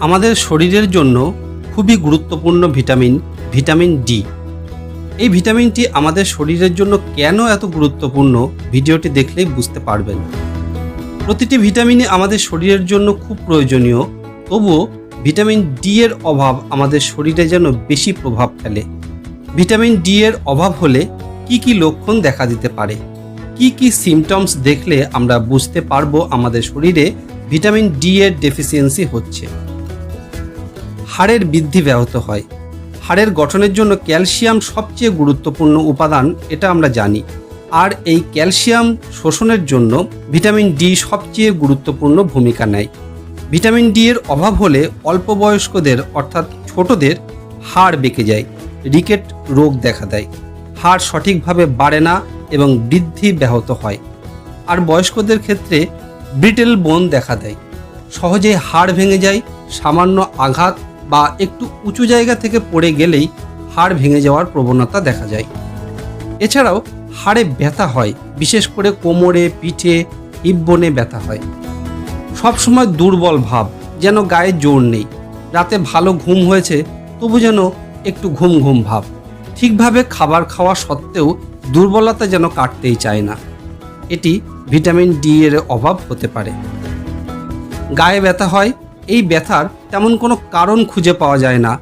আমাদের শরীরের জন্য খুবই গুরুত্বপূর্ণ ভিটামিন ভিটামিন ডি এই ভিটামিনটি আমাদের শরীরের জন্য কেন এত গুরুত্বপূর্ণ ভিডিওটি দেখলেই বুঝতে পারবেন। প্রতিটি ভিটামিনই আমাদের শরীরের জন্য খুব প্রয়োজনীয়, তবুও ভিটামিন ডি এর অভাব আমাদের শরীরে যেন বেশি প্রভাব ফেলে। ভিটামিন ডি এর অভাব হলে কি কি লক্ষণ দেখা দিতে পারে? কি কি সিমটমস দেখলে আমরা বুঝতে পারব আমাদের শরীরে ভিটামিন ডি এর ডেফিসিয়েন্সি হচ্ছে? হাড়ের বৃদ্ধি ব্যাহত হয়। হাড়ের গঠনের জন্য ক্যালসিয়াম সবচেয়ে গুরুত্বপূর্ণ উপাদান, এটা আমরা জানি। আর এই ক্যালসিয়াম শোষণের জন্য ভিটামিন ডি সবচেয়ে গুরুত্বপূর্ণ ভূমিকা নেয়। ভিটামিন ডি এর অভাব হলে অল্প বয়স্কদের অর্থাৎ ছোটদের, হাড় বেঁকে যায়, রিকেট রোগ দেখা দেয়। হাড় সঠিকভাবে বাড়ে না এবং বৃদ্ধি ব্যাহত হয়। আর বয়স্কদের ক্ষেত্রে ব্রিটেল বোন দেখা দেয়। সহজে হাড় ভেঙে যায়, সামান্য আঘাত বা একটু উঁচু জায়গা থেকে পড়ে গেলেই হাড় ভেঙে যাওয়ার প্রবণতা দেখা যায়। এছাড়াও হাড়ে ব্যথা হয়, বিশেষ করে কোমরে, পিঠে, হিপবনে ব্যথা হয়। সবসময় দুর্বল ভাব, যেন গায়ে জোর নেই। রাতে ভালো ঘুম হয়েছে, তবু যেন একটু ঘুম ঘুম ভাব। ঠিকভাবে খাবার খাওয়া সত্ত্বেও দুর্বলতা যেন কাটতেই চায় না। এটি ভিটামিন ডি এর অভাব হতে পারে। গায়ে ব্যথা হয়, এই ব্যথার তেমন কোনো কারণ খুঁজে পাওয়া যায় না।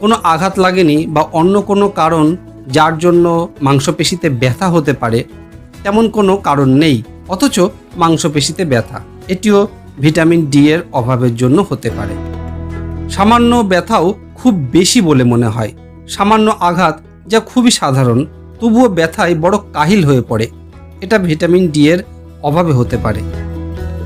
কোনো আঘাত লাগেনি বা অন্য কোনো কারণ যার জন্য মাংসপেশিতে ব্যথা হতে পারে, তেমন কোনো কারণ নেই, অথচ মাংসপেশিতে ব্যথা। এটিও ভিটামিন ডি এর অভাবের জন্য হতে পারে। সামান্য ব্যথাও খুব বেশি বলে মনে হয়। সামান্য আঘাত যা খুবই সাধারণ, তবুও ব্যথায় বড় কাহিল হয়ে পড়ে। এটা ভিটামিন ডি এর অভাবে হতে পারে।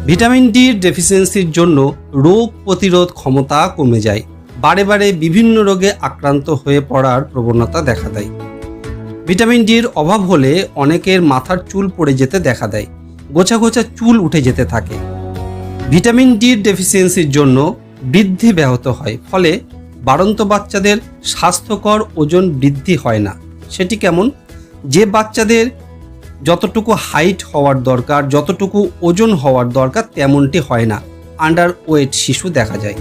ভিটামিন ডির ডেফিসিয়েন্সির জন্য রোগ প্রতিরোধ ক্ষমতা কমে যায়। বারে বারে বিভিন্ন রোগে আক্রান্ত হয়ে পড়ার প্রবণতা দেখা দেয়। ভিটামিন ডির অভাব হলে অনেকের মাথার চুল পড়ে যেতে দেখা দেয়, গোছা গোছা চুল উঠে যেতে থাকে। ভিটামিন ডির ডেফিসিয়েন্সির জন্য বৃদ্ধি ব্যাহত হয়, ফলে বাড়ন্ত বাচ্চাদের স্বাস্থ্যকর ওজন বৃদ্ধি হয় না। সেটি কেমন? যে বাচ্চাদের যতটুকু হাইট হওয়ার দরকার, যতটুকু ওজন হওয়ার দরকার তেমনটি হয় না। আন্ডার ওয়েট শিশু দেখা যায়।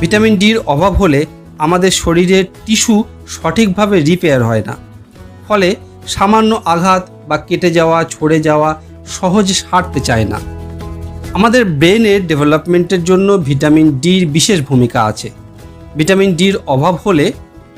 ভিটামিন ডির অভাব হলে আমাদের শরীরের টিস্যু সঠিকভাবে রিপেয়ার হয় না। ফলে সামান্য আঘাত বা কেটে যাওয়া, ছড়ে যাওয়া সহজে সারতে চায় না। আমাদের ব্রেনের ডেভেলপমেন্টের জন্য ভিটামিন ডির বিশেষ ভূমিকা আছে। ভিটামিন ডির অভাব হলে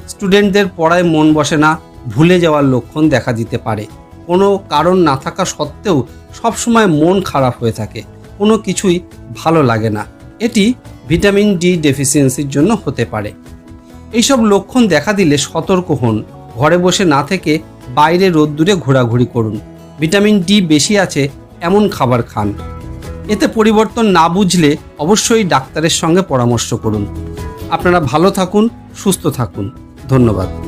স্টুডেন্টদের পড়ায় মন বসে না, ভুলে যাওয়ার লক্ষণ দেখা দিতে পারে। কোনো কারণ না থাকা সত্ত্বেও সবসময় মন খারাপ হয়ে থাকে। কোনো কিছুই ভালো লাগে না। এটি ভিটামিন ডি ডেফিসিয়েন্সির জন্য হতে পারে। এইসব লক্ষণ দেখা দিলে সতর্ক হন। ঘরে বসে না থেকে বাইরে রোদ্দুরে ঘোরাঘুরি করুন। ভিটামিন ডি বেশি আছে, এমন খাবার খান। এতে পরিবর্তন না বুঝলে অবশ্যই ডাক্তারের সঙ্গে পরামর্শ করুন। আপনারা ভালো থাকুন, সুস্থ থাকুন। ধন্যবাদ।